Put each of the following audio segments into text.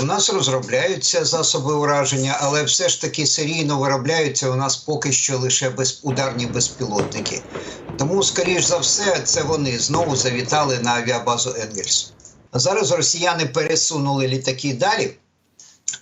у нас розробляються засоби ураження, але все ж таки серійно виробляються у нас поки що лише без, ударні безпілотники. Тому, скоріш за все, це вони знову завітали на авіабазу Енгельс. Зараз росіяни пересунули літаки далі,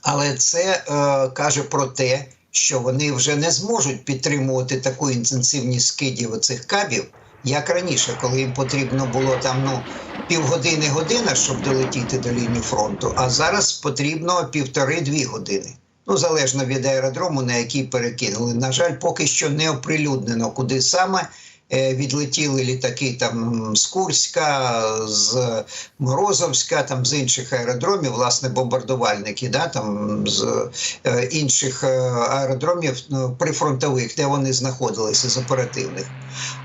але це е, каже про те, що вони вже не зможуть підтримувати таку інтенсивність скидів оцих кабів, як раніше, коли їм потрібно було там ну півгодини година, щоб долетіти до лінії фронту. А зараз потрібно півтори-дві години. Ну, залежно від аеродрому, на який перекинули. На жаль, поки що не оприлюднено, куди саме відлетіли літаки там з Курська, з Морозовська, там з інших аеродромів, власне, бомбардувальники, да, там з е, інших е, аеродромів ну, прифронтових, де вони знаходилися з оперативних.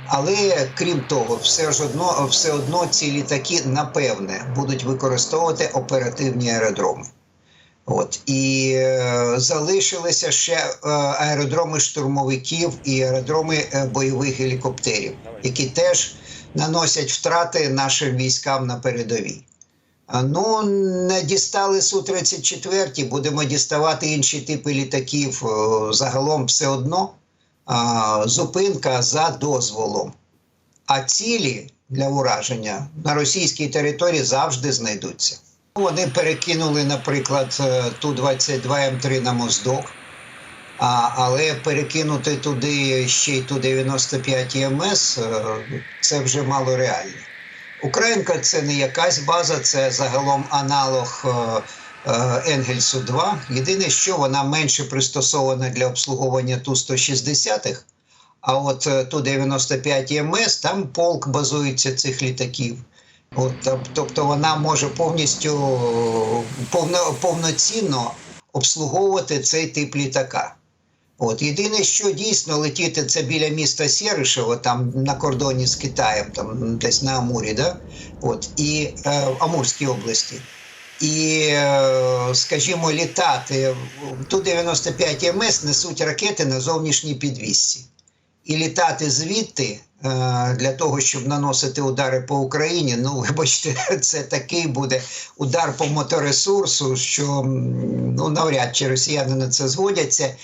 Але крім того, все ж одно, все одно ці літаки напевне будуть використовувати оперативні аеродроми. От і е, залишилися ще е, аеродроми штурмовиків і аеродроми е, бойових гелікоптерів, які теж наносять втрати нашим військам на передовій. Ну, не дістали Су-34, будемо діставати інші типи літаків. Е, Загалом все одно а, зупинка за дозволом. А цілі для ураження на російській території завжди знайдуться. Вони перекинули, наприклад, е, Ту-22М3 на моздок, але перекинути туди ще й Ту-95 МС е, це вже мало реально. Українка це не якась база, це загалом аналог е, Енгельсу 2. Єдине, що вона менше пристосована для обслуговування Ту-160, а от е, Ту-95 МС там полк базується цих літаків. От, тобто вона може повністю повно, повноцінно обслуговувати цей тип літака. От єдине, що дійсно летіти це біля міста Сєришево, там на кордоні з Китаєм, там десь на Амурі, да? От, і е, Амурській області. І, е, скажімо, літати Ту-95 МС несуть ракети на зовнішній підвісці. І літати звідти е, для того, щоб наносити удари по Україні. Ну, вибачте, це такий буде удар по моторесурсу, що ну, навряд чи росіяни на це згодяться.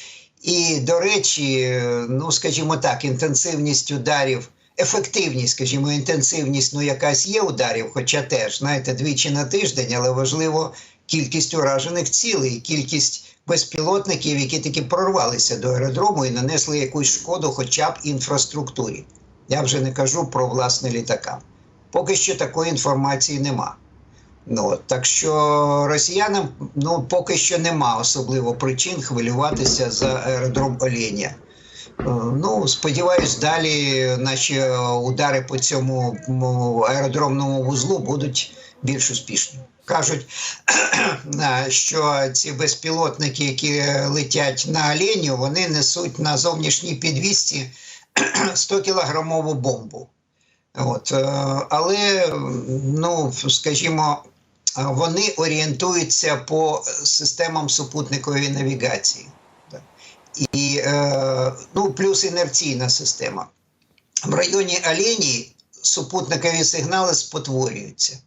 І, до речі, ну, скажімо так, інтенсивність ударів, ефективність, скажімо, інтенсивність, ну, якась є ударів, хоча теж, знаєте, двічі на тиждень, але важливо кількість уражених цілей, кількість безпілотників, які таки прорвалися до аеродрому і нанесли якусь шкоду, хоча б інфраструктурі. Я вже не кажу про власне літака. Поки що такої інформації нема. Ну, так що росіянам ну, поки що нема особливо причин хвилюватися за аеродром Оленя. Е, Ну, сподіваюсь, далі наші удари по цьому аеродромному вузлу будуть більш успішні. Кажуть, е, що ці безпілотники, які летять на Оленю, вони несуть на зовнішній підвісці 100-кілограмову бомбу. От, е, але, ну, скажімо, вони орієнтуються по системам супутникової навігації. І е, ну, плюс інерційна система. В районі Оленії супутникові сигнали спотворюються.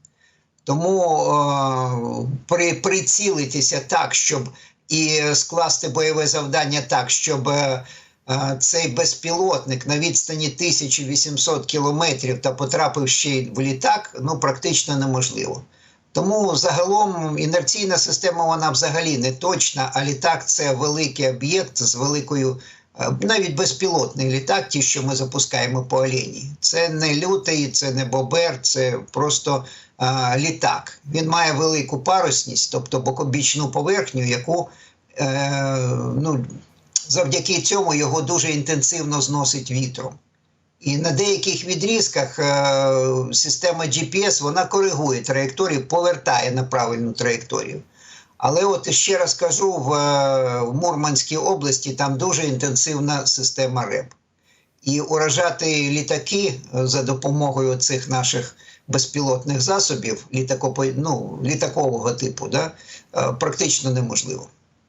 Тому е, при, прицілитися так, щоб і скласти бойове завдання так, щоб е, е, цей безпілотник на відстані 1800 кілометрів та потрапив ще й в літак, ну практично неможливо. Тому загалом інерційна система вона взагалі не точна, а літак це великий об'єкт з великою, навіть безпілотний літак, ті, що ми запускаємо по Олені. Це не лютий, це не бобер, це просто е, літак. Він має велику парусність, тобто бокобічну поверхню, яку е, ну, завдяки цьому його дуже інтенсивно зносить вітром. І на деяких відрізках е, система GPS вона коригує траєкторію, повертає на правильну траєкторію. Але от ще раз кажу, в, е, в Мурманській області там дуже інтенсивна система РЕБ. І уражати літаки е, за допомогою цих наших безпілотних засобів літако, ну, літакового типу да, е, практично неможливо.